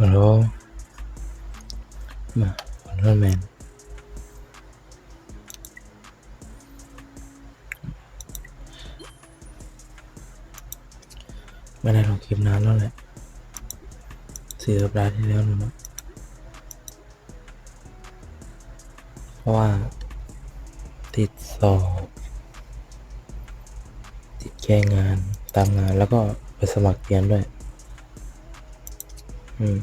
ฮัลโหลมาคอนโทรลแมนไม่ได้ลงคลิปนานแล้วแหละสี่สัปดาห์ที่แล้วนู่นนะเพราะว่า ติดสอบ ติดแค่งานตามงานแล้วก็ไปสมัครเรียนด้วย อืม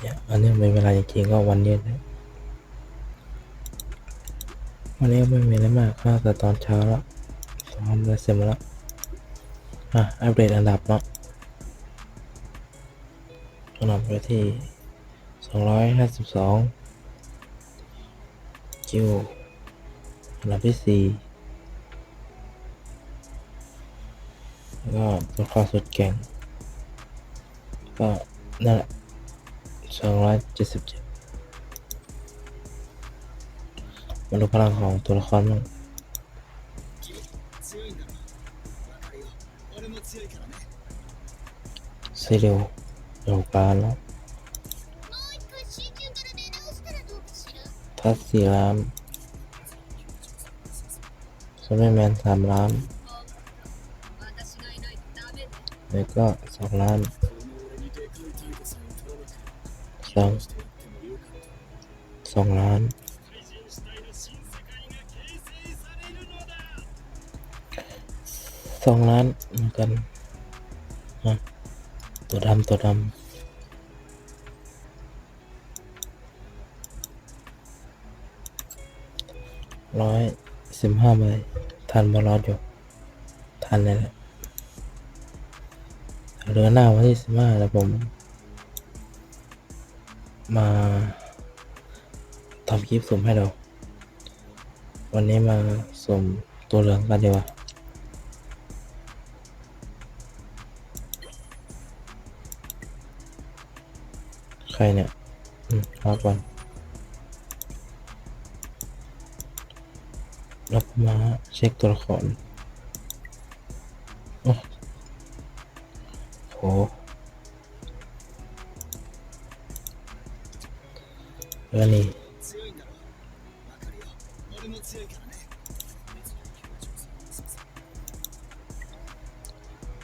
เนี่ยอันนี้เป็นเวลาจริงๆก็วันเนี้ยนะวันนี้ไม่มีอะไรมากก็แต่ตอนเช้าแล้วซ้อมแล้วเสร็จหมแล้วอะอัปเดตอันดับเนาะอันดับไปที่สองร้อยห้าสิบสองคิวอันดับที่สี่แล้วก็ตัวข้อสุดแก่ง ก็นั่นแหละสองร้อยเจ็ดสิบเจ็ดมาดูพลังของตัวละครมั้งซีเรียวโยกันแล้วทัศสี่ล้านสมัยแมนสามล้านแล้วก็สองล้าน สองสอล้านสองล้านเหมือนกันนะตัวดำตัวดำร้อยสิบห้าใบทันบอลอดอยู่ ทันเลยแหละเรือหน้าวันที่สิบห้าแล้วผม มาทำคลิปสุ่มให้เรา วันนี้มาสุ่มตัวเหลืองกันดีกว่าใครเนี่ย อืมรอก่อนแล้วผมมาเช็คตัวละคร โอ้โห แล้วนี่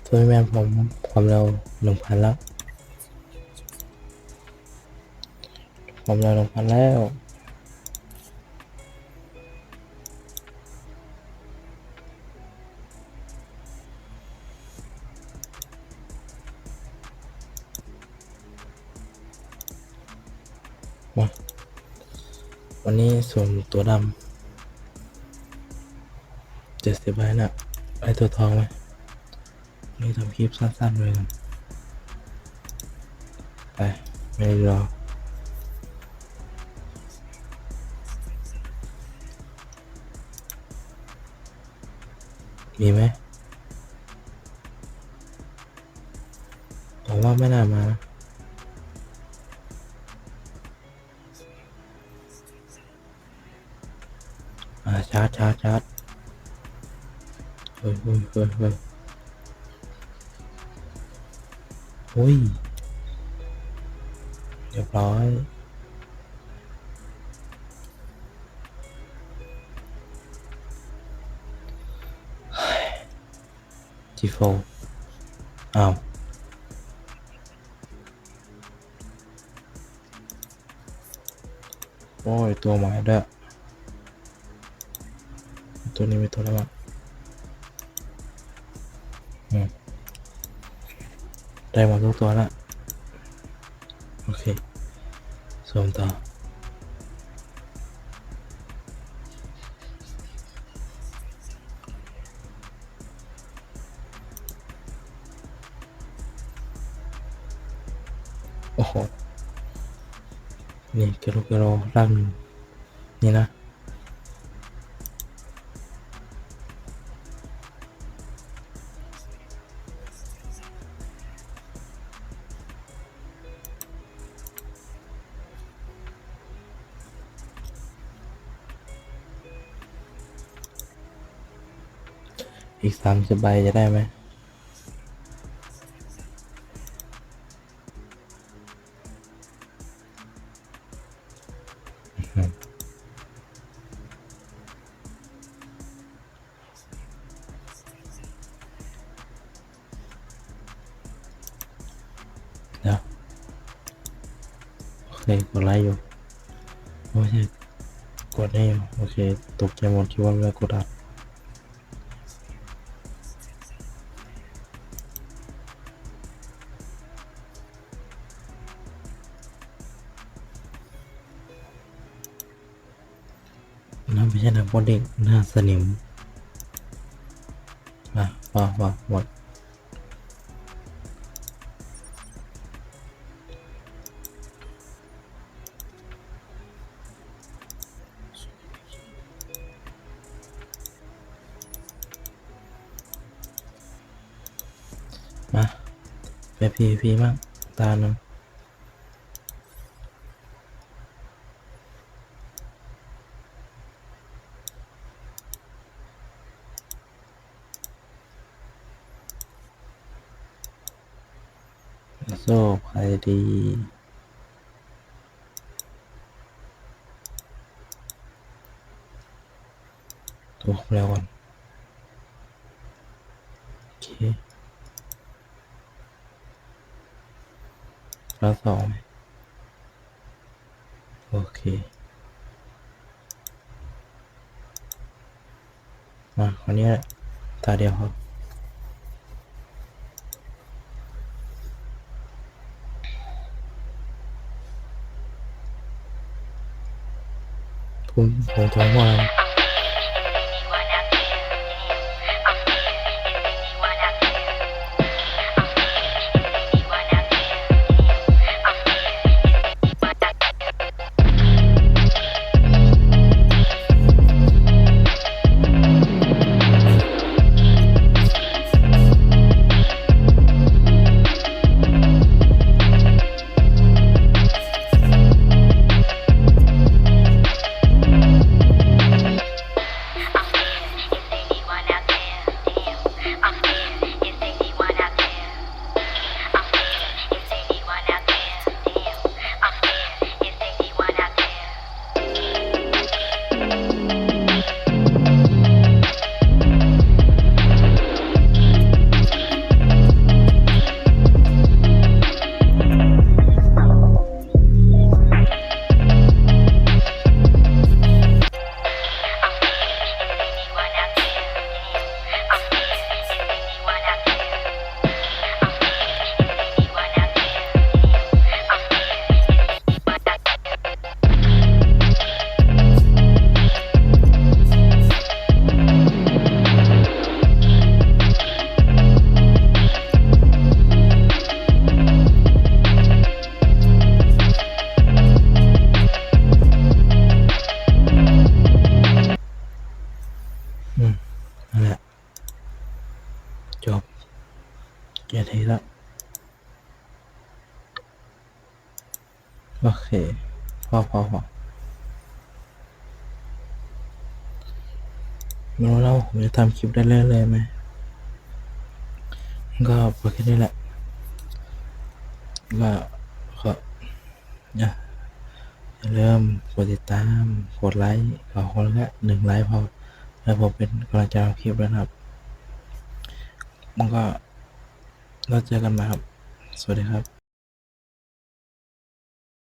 ตัวแม่ผมความเร็วหนึ่งพันแล้ว ความเร็วหนึ่งพันแล้ว วันนี้ส่วนตัวดำเจ็ดสิบใบน่ะไอตัวทองไหมนี่ทำคลิปสั้นๆเลยกันไป ไม่รอมีไหมผมว่าไม่น่ามานะ ชาร์จชาร์จชาร์จเฮ้ยเฮ้ยเฮ้ยเฮ้ยเฮ้ยเรียบร้อยจีโฟอ้าวโอ้ยตัวใหม่ด้วย ตัวนี้ไม่ตัวแล้วมั้งอืมได้หมดทุกตัวละโอเคส่งต่อโอ้โหนี่กิโลกิโลร่างหนึ่งนี่นะ อีกสามสิบใบจะได้ไหมนะโอเคกดไลค์อยู่โอเคกดให้โอเค ตกใจหมดที่ว่าไม่กดอัด น้ำไม่ใช่น้ำบอดเด็กหน้าสนิมอะพอพอหมดมาไปพีพีบ้างตาหนึ่ง โซ่ใครดีตัวแล้วก่อนโอเคแล้วสองโอเคมาคนนี้แหละตาเดียวครับ ผมผม โอเค พอพอพอไม่รู้แล้วผมจะทำคลิปได้เรื่อยๆไหมก็พอแค่นี้แหละก็ก็อย่าอย่าลืมกดติดตาม กดไลค์ขอคนละหนึ่งไลค์พอ แล้วผมเป็นกำลังใจทำคลิปแล้วนะครับ มันก็เราเจอกันมาครับ สวัสดีครับ